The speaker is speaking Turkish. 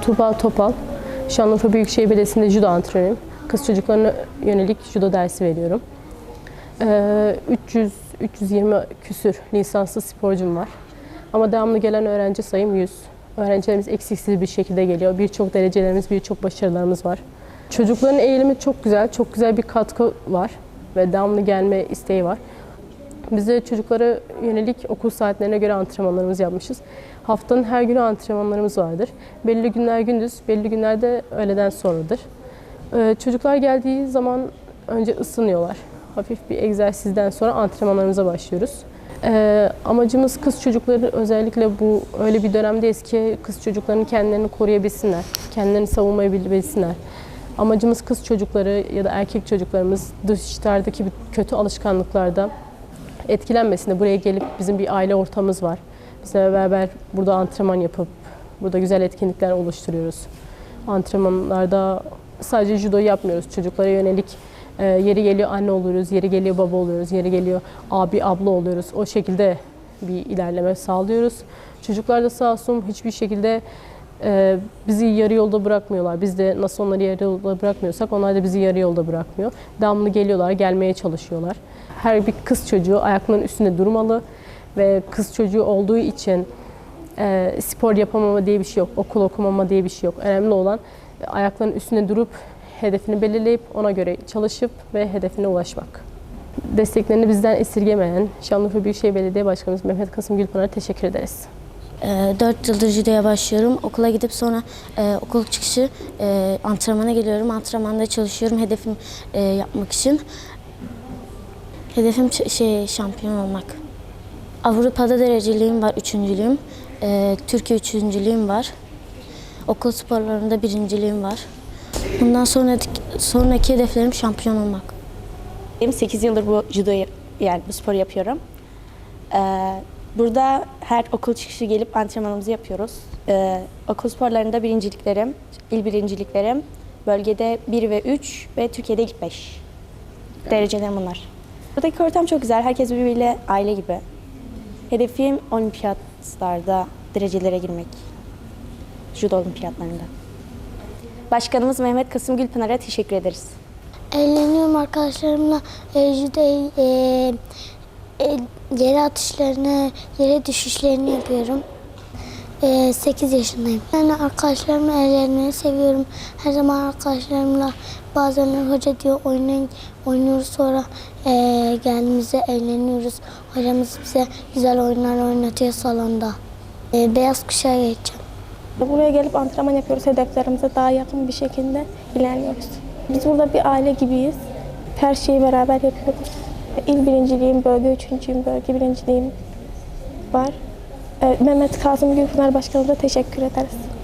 Tuğba Topal, Şanlıurfa Büyükşehir Belediyesi'nde judo antrenörüyüm. Kız çocuklarına yönelik judo dersi veriyorum. Ee, 300 320 küsür lisanslı sporcum var. Ama devamlı gelen öğrenci sayım 100. Öğrencilerimiz eksiksiz bir şekilde geliyor. Birçok derecelerimiz, birçok başarılarımız var. Çocukların eğilimi çok güzel, çok güzel bir katkı var ve devamlı gelme isteği var. Biz çocuklara yönelik okul saatlerine göre antrenmanlarımızı yapmışız. Haftanın her günü antrenmanlarımız vardır. Belli günler gündüz, belli günlerde öğleden sonradır. Ee, çocuklar geldiği zaman önce ısınıyorlar. Hafif bir egzersizden sonra antrenmanlarımıza başlıyoruz. Ee, amacımız kız çocukları özellikle bu öyle bir dönemdeyiz ki kız çocukların kendilerini koruyabilsinler, kendilerini savunmayı bilsinler. Amacımız kız çocukları ya da erkek çocuklarımız dışarıdaki bir kötü alışkanlıklarda etkilenmesin de buraya gelip bizim bir aile ortamımız var. Bizle beraber burada antrenman yapıp burada güzel etkinlikler oluşturuyoruz. Antrenmanlarda sadece judo yapmıyoruz. Çocuklara yönelik e, yeri geliyor anne oluyoruz, yeri geliyor baba oluyoruz, yeri geliyor abi abla oluyoruz. O şekilde bir ilerleme sağlıyoruz. Çocuklar da sağ olsun hiçbir şekilde e, bizi yarı yolda bırakmıyorlar. Biz de nasıl onları yarı yolda bırakmıyorsak onlar da bizi yarı yolda bırakmıyor. Devamlı geliyorlar, gelmeye çalışıyorlar. Her bir kız çocuğu ayaklarının üstünde durmalı ve kız çocuğu olduğu için e, spor yapamama diye bir şey yok, okul okumama diye bir şey yok. Önemli olan ayaklarının üstünde durup hedefini belirleyip ona göre çalışıp ve hedefine ulaşmak. Desteklerini bizden esirgemeyen Şanlıurfa Büyükşehir Belediye Başkanımız Mehmet Kasım Gülpınar'a teşekkür ederiz. 4 yıldır judoya başlıyorum. Okula gidip sonra e, okul çıkışı e, antrenmana geliyorum. Antrenmanda çalışıyorum hedefim e, yapmak için. Hedefim şey şampiyon olmak. Avrupa'da dereceliğim var, üçüncülüğüm. E, Türkiye üçüncülüğüm var. Okul sporlarında birinciliğim var. Bundan sonra sonraki hedeflerim şampiyon olmak. Benim 8 yıldır bu judoyu yani bu sporu yapıyorum. Ee, burada her okul çıkışı gelip antrenmanımızı yapıyoruz. Ee, okul sporlarında birinciliklerim, il birinciliklerim, bölgede 1 ve 3 ve Türkiye'de ilk 5 derecelerim bunlar. Buradaki ortam çok güzel. Herkes birbiriyle aile gibi. Hedefim olimpiyatlarda derecelere girmek. Judo olimpiyatlarında. Başkanımız Mehmet Kasım Gülpınar'a teşekkür ederiz. Eğleniyorum arkadaşlarımla. E, judo e, e, yere atışlarını, yere düşüşlerini yapıyorum. E, 8 yaşındayım. Yani arkadaşlarımla eğlenmeyi seviyorum. Her zaman arkadaşlarımla bazen hoca diyor oynayın, oynuyoruz sonra e, geldiğimizde eğleniyoruz. Hocamız bize güzel oyunlar oynatıyor salonda. E, beyaz kuşağa geçeceğim. Buraya gelip antrenman yapıyoruz. Hedeflerimize daha yakın bir şekilde ilerliyoruz. Biz burada bir aile gibiyiz. Her şeyi beraber yapıyoruz. İl birinciliğim, bölge üçüncüyüm, bölge birinciliğim var. Mehmet Kazım Gülpınar Başkanımıza teşekkür ederiz.